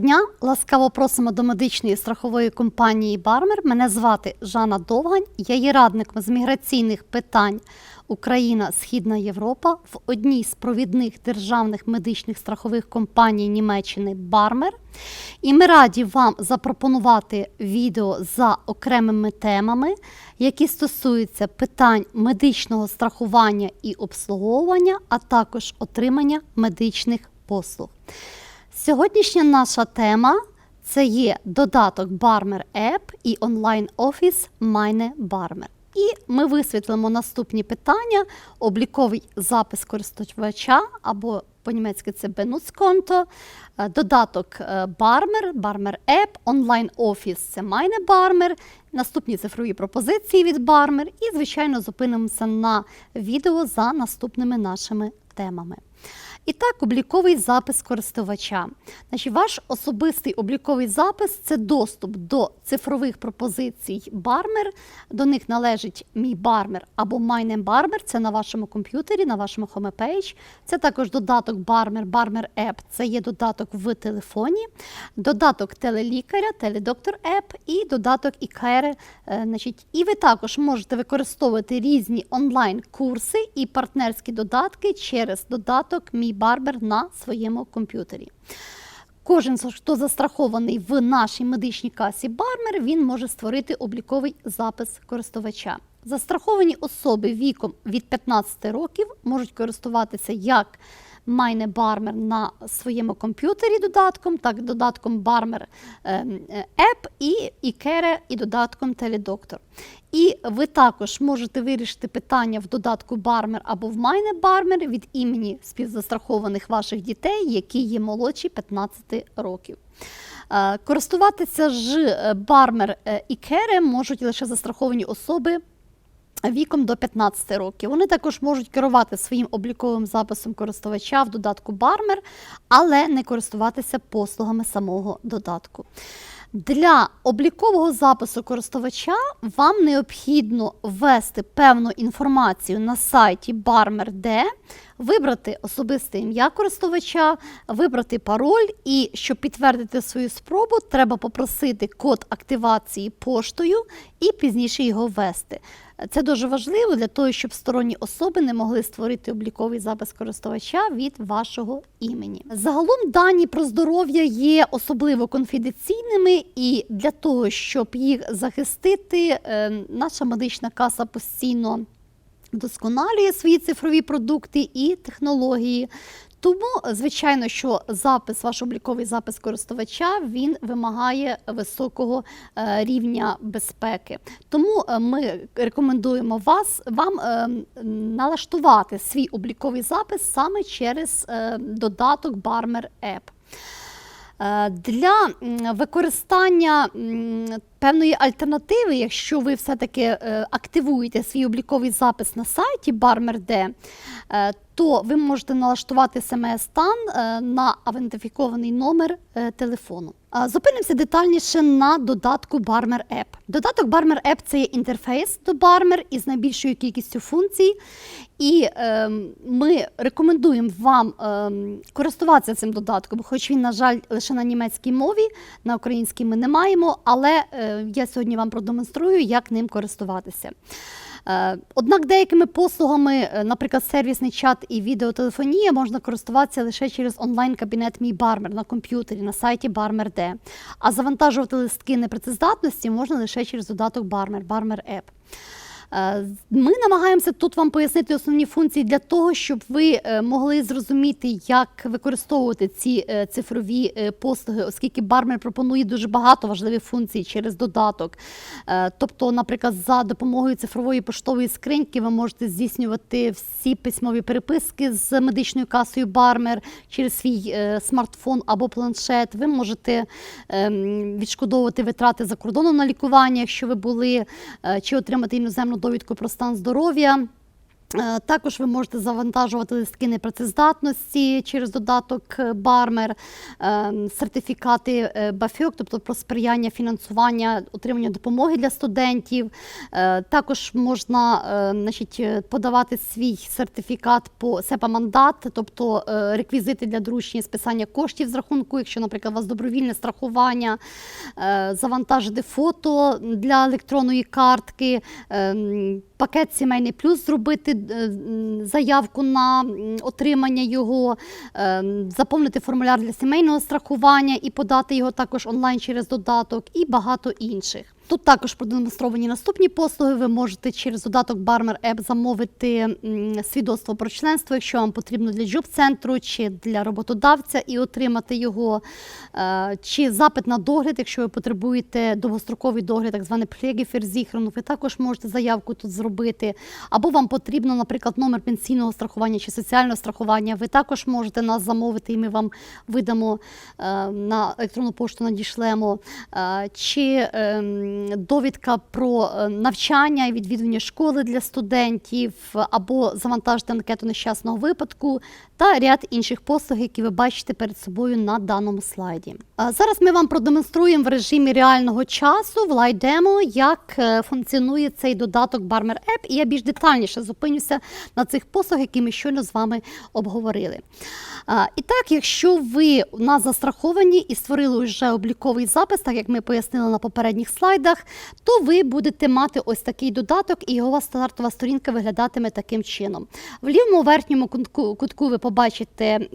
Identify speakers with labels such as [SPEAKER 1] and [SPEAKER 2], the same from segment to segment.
[SPEAKER 1] Дня ласкаво просимо до медичної страхової компанії Бармер. Мене звати Жанна Довгань. Я є радником з міграційних питань Україна Східна Європа в одній з провідних державних медичних страхових компаній Німеччини Бармер. І ми раді вам запропонувати відео за окремими темами, які стосуються питань медичного страхування і обслуговування, а також отримання медичних послуг. Сьогоднішня наша тема це є додаток Barmer App і онлайн-офіс Майне Barmer. І ми висвітлимо наступні питання: обліковий запис користувача або по-німецьки це Benutzkonto, е, додаток е, Barmer, Barmer App, онлайн-офіс це Майне Barmer, наступні цифрові пропозиції від Barmer і, звичайно, зупинимося на відео за наступними нашими темами. І так, обліковий запис користувача. Значить, ваш особистий обліковий запис це доступ до цифрових пропозицій Бармер. До них належить мій бармер або Майнем Бармер. Це на вашому комп'ютері, на вашому хомепейдж. Це також додаток Бармер, Бармер Еп. Це є додаток в телефоні, додаток телелікаря, теледоктор Еп і додаток ІКЕРи. Е, Значить, і ви також можете використовувати різні онлайн-курси і партнерські додатки через додаток Мій Барбер на своєму комп'ютері. Кожен, хто застрахований в нашій медичній касі Бармер, він може створити обліковий запис користувача. Застраховані особи віком від 15 років можуть користуватися як Майне Бармер на своєму комп'ютері додатком, так додатком Barmer App і Ікере і додатком Теледоктор. І ви також можете вирішити питання в додатку Бармер або в Майне Бармер від імені співзастрахованих ваших дітей, які є молодші 15 років. Е, Користуватися ж Бармер і Кере можуть лише застраховані особи віком до 15 років. Вони також можуть керувати своїм обліковим записом користувача в додатку Barmer, але не користуватися послугами самого додатку. Для облікового запису користувача вам необхідно ввести певну інформацію на сайті Barmer.de, вибрати особисте ім'я користувача, вибрати пароль, і щоб підтвердити свою спробу, треба попросити код активації поштою і пізніше його ввести. Це дуже важливо для того, щоб сторонні особи не могли створити обліковий запис користувача від вашого імені. Загалом дані про здоров'я є особливо конфіденційними, і для того, щоб їх захистити, е, наша медична каса постійно вдосконалює свої цифрові продукти і технології. Тому, звичайно, що запис, ваш обліковий запис користувача, він вимагає високого е, рівня безпеки. Тому е, ми рекомендуємо вас вам е, налаштувати свій обліковий запис саме через додаток Barmer App. Для використання певної альтернативи, якщо ви все-таки е, активуєте свій обліковий запис на сайті Barmer.de, е, то ви можете налаштувати смс-стан е, на авентифікований номер телефону. Зупинимося детальніше на додатку Barmer App. Додаток Barmer App – це є інтерфейс до Barmer із найбільшою кількістю функцій. І е, ми рекомендуємо вам е, користуватися цим додатком, хоч він, на жаль, лише на німецькій мові, на українській ми не маємо, але я сьогодні вам продемонструю, як ним користуватися. Е, Однак деякими послугами, е, наприклад, сервісний чат і відеотелефонія, можна користуватися лише через онлайн-кабінет Мій Бармер на комп'ютері на сайті Barmer.d. А завантажувати листки непрацездатності можна лише через додаток Barmer, Barmer App. Е, Ми намагаємося тут вам пояснити основні функції для того, щоб ви е, могли зрозуміти, як використовувати ці е, цифрові послуги, оскільки Бармер пропонує дуже багато важливих функцій через додаток. Тобто, наприклад, за допомогою цифрової поштової скриньки ви можете здійснювати всі письмові переписки з медичною касою Бармер через свій смартфон або планшет. Ви можете ем, відшкодовувати витрати за кордоном на лікування, якщо ви були, чи отримати іноземну довідку про стан здоров'я. Е, Також ви можете завантажувати листки непрацездатності через додаток е, Бармер, е, сертифікати е, БАФьОК, тобто про сприяння фінансування отримання допомоги для студентів. Е, Також можна е, значить, е, подавати свій сертифікат по СЕПА-мандат, тобто е, реквізити для доручення списання коштів з рахунку, якщо, наприклад, у вас добровільне страхування, е, завантажити фото для електронної картки, е, пакет сімейний плюс зробити е, заявку на отримання його, е, заповнити формуляр для сімейного страхування і подати його також онлайн через додаток, і багато інших. Тут також продемонстровані наступні послуги. Ви можете через додаток Barmer App замовити свідоцтво про членство, якщо вам потрібно для джоб-центру чи для роботодавця, і отримати його, Е, чи запит на догляд, якщо ви потребуєте довгостроковий догляд, так званий Pflegeversicherung, ви також можете заявку тут зробити. Або вам потрібно, наприклад, номер пенсійного страхування чи соціального страхування. Ви також можете нас замовити, і ми вам видамо е, на електронну пошту надішлемо. Е, Чи ем, довідка про е, навчання і відвідування школи для студентів, або завантажити анкету нещасного випадку та ряд інших послуг, які ви бачите перед собою на даному слайді. Зараз ми вам продемонструємо в режимі реального часу в лайдемо, як е, функціонує цей додаток Barmer App, і я більш детальніше зупинюся на цих послуг, які ми щойно з вами обговорили. І так, якщо ви у нас застраховані і створили вже обліковий запис, так як ми пояснили на попередніх слайдах, то ви будете мати ось такий додаток, і його стартова сторінка виглядатиме таким чином. В лівому верхньому кутку ви побачите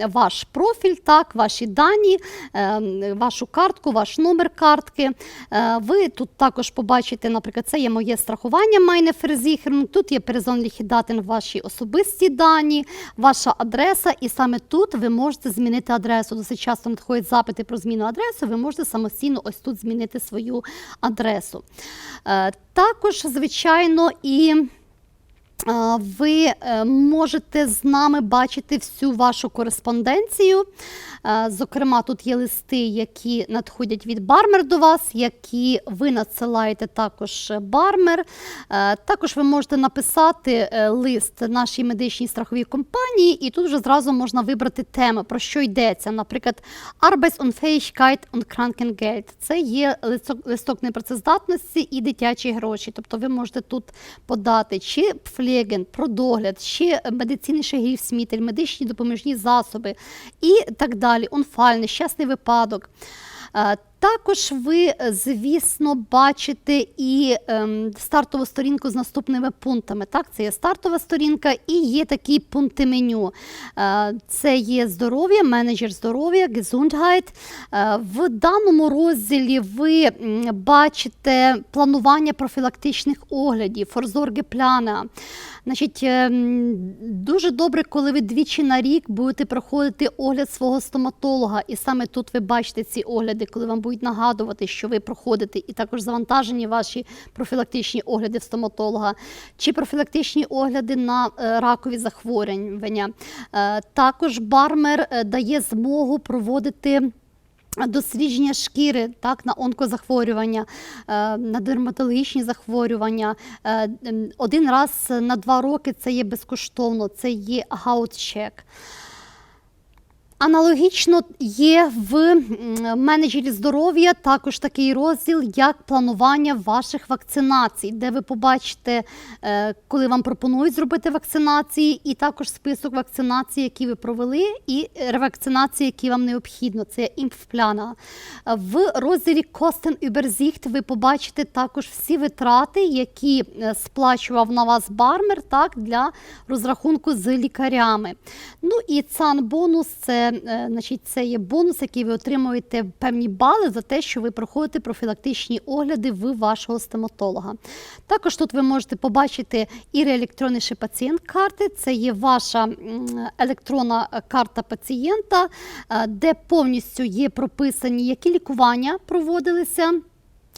[SPEAKER 1] ваш профіль, так, ваші дані, е, вашу картку, ваш номер картки. Е, Ви тут також побачите, наприклад, це є моє страхування Meine Versicherung, Тут є перезонліхі дати ваші особисті дані, ваша адреса, і саме тут ви можете змінити адресу. Досить часто надходять запити про зміну адреси. Ви можете самостійно ось тут змінити свою адресу. Е, Також, звичайно, і. Ви е, можете з нами бачити всю вашу кореспонденцію. Зокрема, тут є листи, які надходять від Бармер до вас, які ви надсилаєте також Бармер. Е, Також ви можете написати е, лист нашій медичній страховій компанії, і тут вже зразу можна вибрати теми, про що йдеться. Наприклад, Arbeitsunfähigkeit und Krankengeld. Це є листок непрацездатності і дитячі гроші. Тобто ви можете тут подати чи Pflegen, про догляд, ще медицинний шагівсмітель, медичні допоміжні засоби і так далі. онфальний, щасний випадок. Також ви, е, звісно, бачите і ем, стартову сторінку з наступними пунктами. Так, це є стартова сторінка і є такі пункти меню. Е, Це є здоров'я, менеджер здоров'я, Gesundheit. Е, В даному розділі ви бачите планування профілактичних оглядів, форзоргепляна. Значить, ем, дуже добре, коли ви двічі на рік будете проходити огляд свого стоматолога, і саме тут ви бачите ці огляди, коли вам будуть нагадувати, що ви проходите, і також завантажені ваші профілактичні огляди в стоматолога, чи профілактичні огляди на е, ракові захворювання. Е, Також бармер е, дає змогу проводити. Дослідження шкіри так, на онкозахворювання, на дерматологічні захворювання. Один раз на два роки це є безкоштовно, це є гаут-чек. Аналогічно є в менеджері здоров'я також такий розділ, як планування ваших вакцинацій, де ви побачите, е, коли вам пропонують зробити вакцинації, і також список вакцинацій, які ви провели, і ревакцинації, які вам необхідно. Це імпфпляна. В розділі Kosten Übersicht ви побачите також всі витрати, які е, сплачував на вас бармер так, для розрахунку з лікарями. Ну і цан бонус це, значить, це є бонус, який ви отримуєте певні бали за те, що ви проходите профілактичні огляди в вашого стоматолога. Також тут ви можете побачити і реелектронніше пацієнт карти. Це є ваша електронна е, карта пацієнта, е, де повністю є прописані, які лікування проводилися.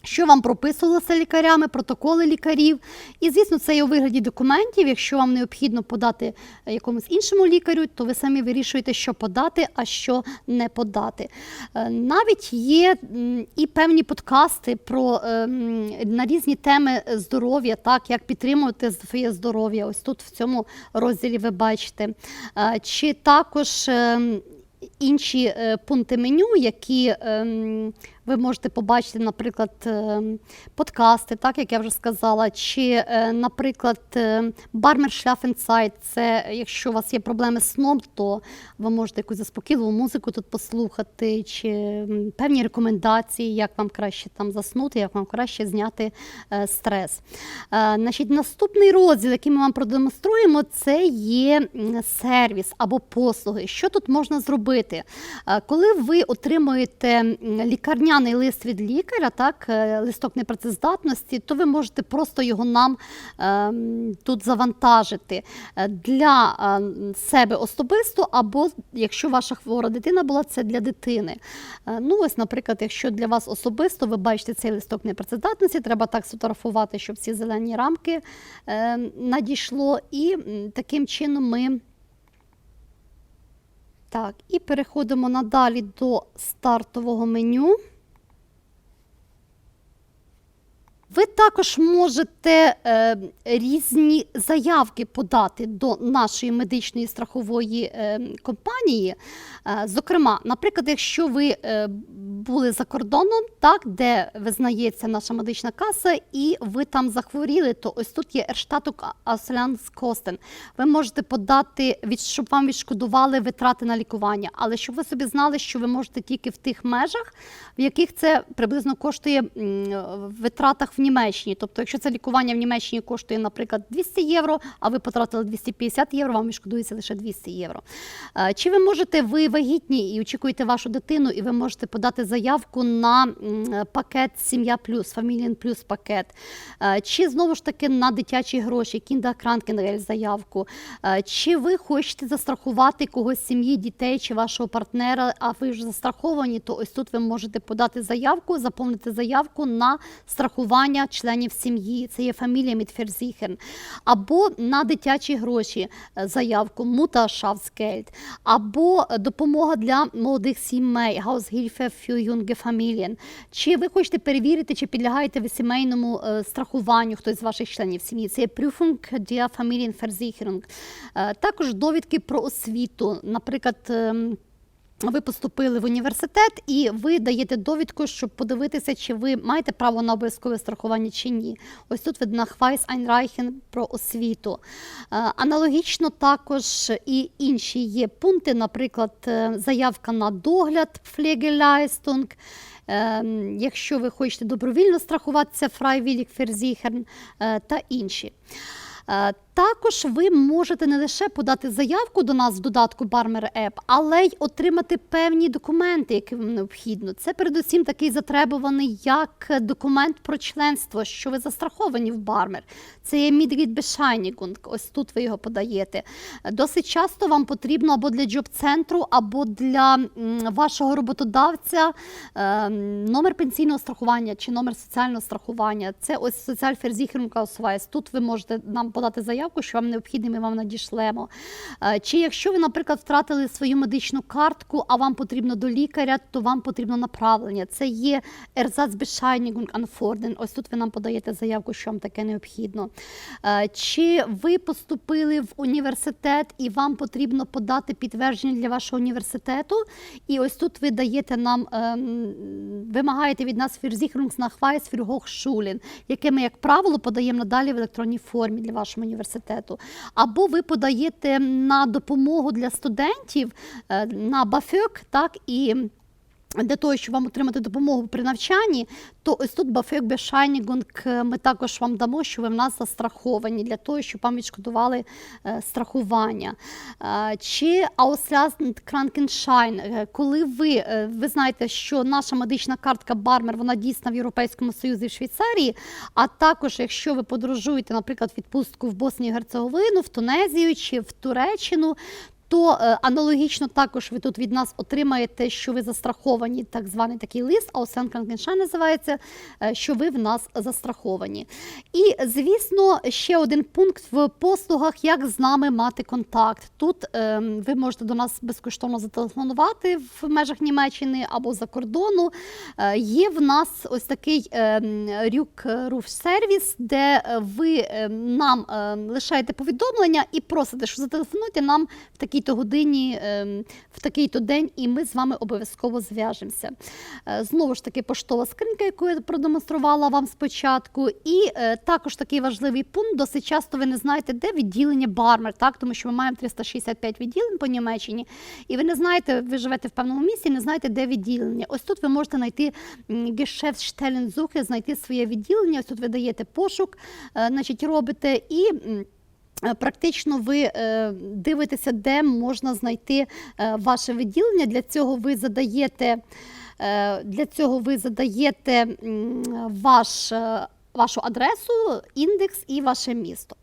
[SPEAKER 1] Що вам прописувалося лікарями, протоколи лікарів. І, звісно, це є у вигляді документів. Якщо вам необхідно подати е, якомусь іншому лікарю, то ви самі вирішуєте, що подати, а що не подати. Е, Навіть є і певні подкасти про е, на різні теми здоров'я, так як підтримувати своє здоров'я. Ось тут в цьому розділі ви бачите. Чи також інші е, пункти меню, які ем, ви можете побачити, наприклад, ем, подкасти, так як я вже сказала, чи, е, наприклад, Бармер Шляфенсайт, це якщо у вас є проблеми з сном, то ви можете якусь заспокійливу музику тут послухати, чи певні рекомендації, як вам краще там заснути, як вам краще зняти е, стрес. Е, Значить, наступний розділ, який ми вам продемонструємо, це є сервіс або послуги. Що тут можна зробити? Е, Коли ви отримуєте лікарняний лист від лікаря, так, е, листок непрацездатності, то ви можете просто його нам ем, тут завантажити е, для е, себе особисто, або якщо ваша хвора дитина була, це для дитини. Ну, ось, наприклад, якщо для вас особисто ви бачите цей листок непрацездатності, треба так сфотографувати, щоб ці зелені рамки е, надійшло, і таким чином ми. Так, і переходимо надалі до стартового меню. Ви також можете е, різні заявки подати до нашої медичної страхової е, компанії. Е, зокрема, наприклад, якщо ви е, були за кордоном, так, де визнається наша медична каса, і ви там захворіли, то ось тут є Ерштатук Костен. Ви можете подати, від, щоб вам відшкодували витрати на лікування. Але щоб ви собі знали, що ви можете тільки в тих межах, в яких це приблизно коштує в витратах в Німеччині. Тобто, якщо це лікування в Німеччині коштує, наприклад, 200 євро, а ви потратили 250 євро, вам відшкодується лише 200 євро. Е, Чи ви можете, ви вагітні і очікуєте вашу дитину, і ви можете подати заявку на пакет Сім'я Плюс, Фамілієн Плюс пакет, Е, чи знову ж таки на дитячі гроші, Кіндеркранкенгель заявку, Е, чи ви хочете застрахувати когось сім'ї, дітей чи вашого партнера, а ви вже застраховані, то ось тут ви можете подати заявку, заповнити заявку на страхування членів сім'ї. Це є фамілія Мітферзіхен. Або на дитячі гроші е, заявку Муташавскельд, або е, допомога для молодих сімей, für junge Чи ви хочете перевірити, чи підлягаєте ви сімейному е, страхуванню хтось з ваших членів сім'ї? Це є Prüfung der Familienversicherung. Також довідки про освіту, наприклад. Ви поступили в університет і ви даєте довідку, щоб подивитися, чи ви маєте право на обов'язкове страхування чи ні. Ось тут видно Хвайс Айнрайхен про освіту. Е, Аналогічно також і інші є пункти, наприклад, е, заявка на догляд е, Якщо ви хочете добровільно страхуватися, Versichern е, та інші. Також ви можете не лише подати заявку до нас в додатку Barmer App, але й отримати певні документи, які вам необхідно. Це передусім такий затребуваний як документ про членство, що ви застраховані в Barmer. Це є Midgate Bescheinigung, ось тут ви його подаєте. Досить часто вам потрібно або для джоб-центру, або для вашого роботодавця е, номер пенсійного страхування чи номер соціального страхування. Це ось Sozialversicherungsausweis. Тут ви можете нам подати заявку, що вам необхідно, ми вам надішлемо. Е, Чи якщо ви, наприклад, втратили свою медичну картку, а вам потрібно до лікаря, то вам потрібно направлення. Це є Ersatzbescheinigung anfordern. Ось тут ви нам подаєте заявку, що вам таке необхідно. Е, Чи ви поступили в університет і вам потрібно подати підтвердження для вашого університету? І ось тут ви даєте нам, ем, вимагаєте від нас Versicherungsnachweis für Hochschulen, яке ми, як правило, подаємо надалі в електронній формі для вашого університету. Або ви подаєте на допомогу для студентів е, на бафюк, так і. Для того, щоб вам отримати допомогу при навчанні, то ось тут Бафек Бешайнігунг ми також вам дамо, що ви в нас застраховані для того, щоб вам відшкодували е, страхування. Е, чи Krankenschein, е, коли ви, е, ви знаєте, що наша медична картка Бармер вона дійсна в Європейському Союзі в Швейцарії, а також якщо ви подорожуєте, наприклад, відпустку в Боснію Герцеговину, в Тунезію чи в Туреччину, то е, аналогічно також ви тут від нас отримаєте, що ви застраховані, так званий такий лист, а Auslandkrankenschein називається, е, що ви в нас застраховані. І, звісно, ще один пункт в послугах, як з нами мати контакт. Тут е, ви можете до нас безкоштовно зателефонувати в межах Німеччини або за кордону. Е, є в нас ось такий е, рюк руф сервіс, де ви е, нам лишаєте повідомлення і просите, що зателефонуйте нам в такій-то годині, е, в такий-то день, і ми з вами обов'язково зв'яжемося. Е, Знову ж таки, поштова скринька, яку я продемонструвала вам спочатку. І е, також такий важливий пункт. Досить часто ви не знаєте, де відділення Бармер, так тому що ми маємо 365 відділень по Німеччині, і ви не знаєте, ви живете в певному місці, не знаєте, де відділення. Ось тут ви можете знайти Geschäftsstellensuche, знайти своє відділення. Ось тут ви даєте пошук, е, значить, робите і. Е, Практично ви е, дивитеся, де можна знайти е, ваше відділення. Для цього ви задаєте, для цього ви задаєте ваш, вашу адресу, індекс і ваше місто.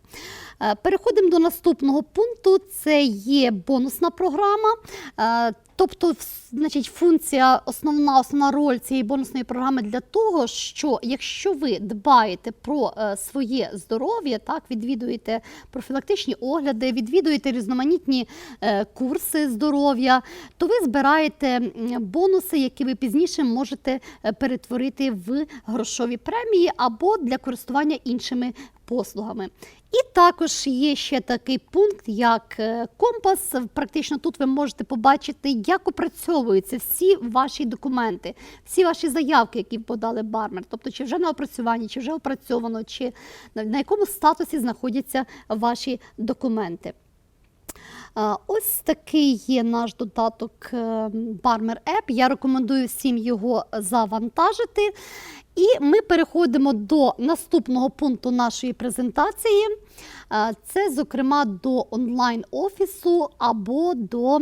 [SPEAKER 1] Е, Переходимо до наступного пункту. Це є бонусна програма. Е, Тобто, значить, функція, основна основна роль цієї бонусної програми для того, що якщо ви дбаєте про е, своє здоров'я, так відвідуєте профілактичні огляди, відвідуєте різноманітні курси здоров'я, то ви збираєте бонуси, які ви пізніше можете перетворити в грошові премії або для користування іншими послугами. І також є ще такий пункт, як е, компас. Практично тут ви можете побачити, як опрацьовуються всі ваші документи, всі ваші заявки, які подали бармер. Тобто, чи вже на опрацюванні, чи вже опрацьовано, чи на якому статусі знаходяться ваші документи. Ось такий є наш додаток е, Barmer App. Я рекомендую всім його завантажити. І ми переходимо до наступного пункту нашої презентації. Е, Це, зокрема, до онлайн-офісу або до,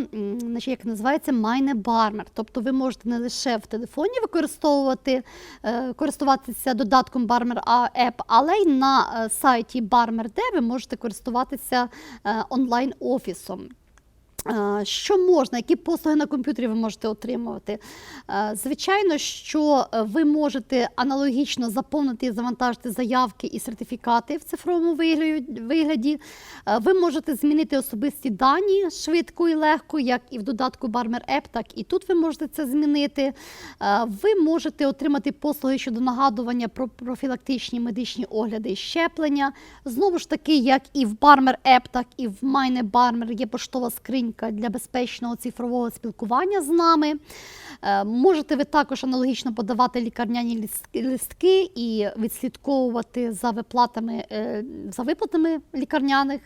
[SPEAKER 1] як називається, Майне Бармер. Тобто ви можете не лише в телефоні використовувати, е, користуватися додатком Barmer App, але й на е, сайті Barmer.de ви можете користуватися е, онлайн-офісом. Що можна, які послуги на комп'ютері ви можете отримувати? Звичайно, що е, ви можете аналогічно заповнити і завантажити заявки і сертифікати в цифровому вигляді-. Е, Ви можете змінити особисті дані швидко і легко, як і в додатку Barmer App, так і тут ви можете це змінити. Е, Ви можете отримати послуги щодо нагадування про профілактичні медичні огляди і щеплення. Знову ж таки, як і в Barmer App, так і в Майне Barmer є поштова скринька для безпечного цифрового спілкування з нами. Е, Можете ви також аналогічно подавати лікарняні листки і відслідковувати за виплатами е, за виплатами лікарняних.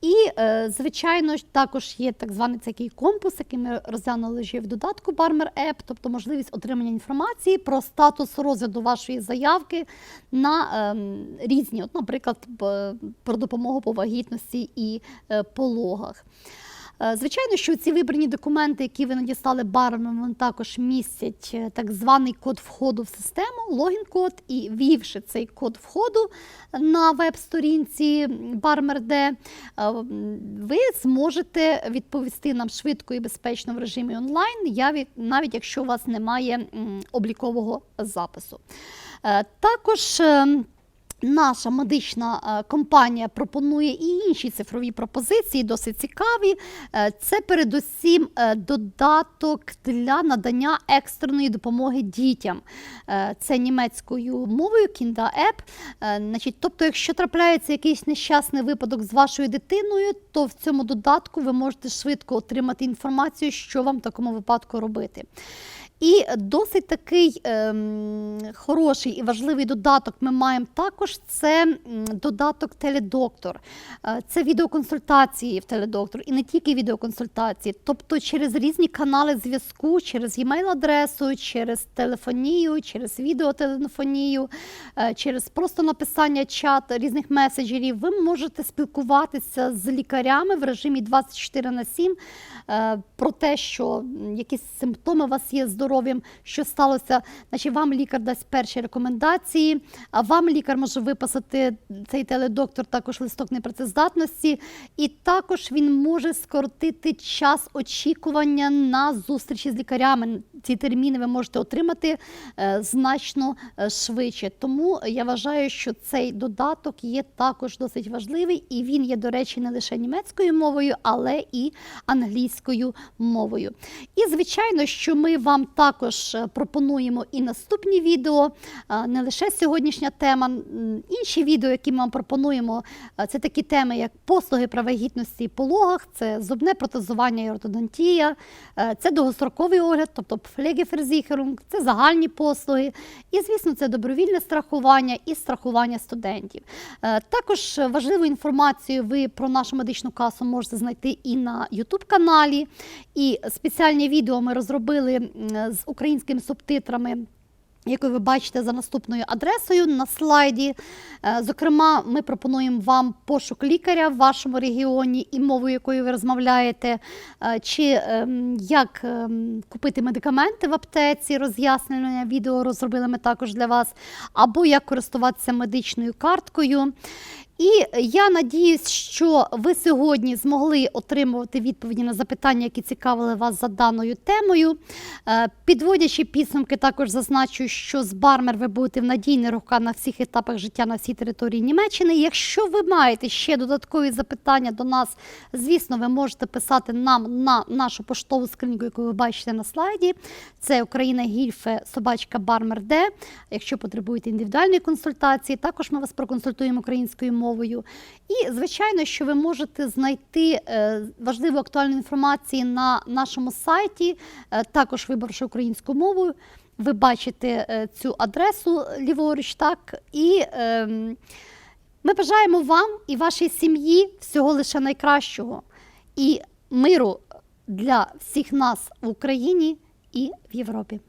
[SPEAKER 1] І, е, звичайно, також є так званий такий компас, який ми розглянули вже в додатку Barmer App, тобто можливість отримання інформації про статус розгляду вашої заявки на ем, різні, от, наприклад, про допомогу по вагітності і пологах. Е, Звичайно, що ці вибрані документи, які ви надіслали барменам, вони також містять е, так званий код входу в систему, логін-код, і ввівши цей код входу на веб-сторінці Barmer.de, е, ви зможете відповісти нам швидко і безпечно в режимі онлайн, навіть якщо у вас немає облікового запису. Також ем, Наша медична е, компанія пропонує і інші цифрові пропозиції, досить цікаві. Е, Це передусім е, додаток для надання екстреної допомоги дітям. Це німецькою мовою Kinda App. Е, Значить, тобто, якщо трапляється якийсь нещасний випадок з вашою дитиною, то в цьому додатку ви можете швидко отримати інформацію, що вам в такому випадку робити. І досить такий ем, хороший і важливий додаток ми маємо також. Це додаток Теледоктор. Е, Це відеоконсультації в Теледоктор і не тільки відеоконсультації, тобто через різні канали зв'язку, через e-mail-адресу, через телефонію, через відеотелефонію, е, через просто написання чат різних меседжерів. Ви можете спілкуватися з лікарями в режимі 24 на 7 е, про те, що якісь симптоми у вас є здоров'я. Здоров'ям, що сталося. Значить, вам лікар дасть перші рекомендації, а вам лікар може виписати цей теледоктор також листок непрацездатності, і також він може скоротити час очікування на зустрічі з лікарями. Ці терміни ви можете отримати е, значно е, швидше. Тому я вважаю, що цей додаток є також досить важливий, і він є, до речі, не лише німецькою мовою, але і англійською мовою. І звичайно, що ми вам також е, пропонуємо і наступні відео, е, не лише сьогоднішня тема, інші відео, які ми вам пропонуємо, е, це такі теми, як послуги при вагітності і пологах, це зубне протезування і ортодонтія, це довгостроковий огляд, тобто Pflegeversicherung, це загальні послуги, і, звісно, це добровільне страхування і страхування студентів. Також важливу інформацію ви про нашу медичну касу можете знайти і на YouTube каналі. І спеціальні відео ми розробили з українськими субтитрами. Яку ви бачите за наступною адресою на слайді. Е, Зокрема, ми пропонуємо вам пошук лікаря в вашому регіоні і мовою, якою ви розмовляєте, е, чи ем, як ем, купити медикаменти в аптеці, роз'яснення відео розробили ми також для вас, або як користуватися медичною карткою. І я надіюсь, що ви сьогодні змогли отримувати відповіді на запитання, які цікавили вас за даною темою. Е, Підводячи підсумки, також зазначу, що з Бармер ви будете в надійних руках на всіх етапах життя на всій території Німеччини. Якщо ви маєте ще додаткові запитання до нас, звісно, ви можете писати нам на нашу поштову скриньку, яку ви бачите на слайді. Це Україна Гільфе собачка Бармер Д. Якщо потребуєте індивідуальної консультації, також ми вас проконсультуємо українською мовою. І, звичайно, що ви можете знайти е, важливу актуальну інформацію на нашому сайті, е, також вибравши українську мову. Ви бачите е, цю адресу ліворуч, так і ем, ми бажаємо вам і вашій сім'ї всього лише найкращого і миру для всіх нас в Україні і в Європі.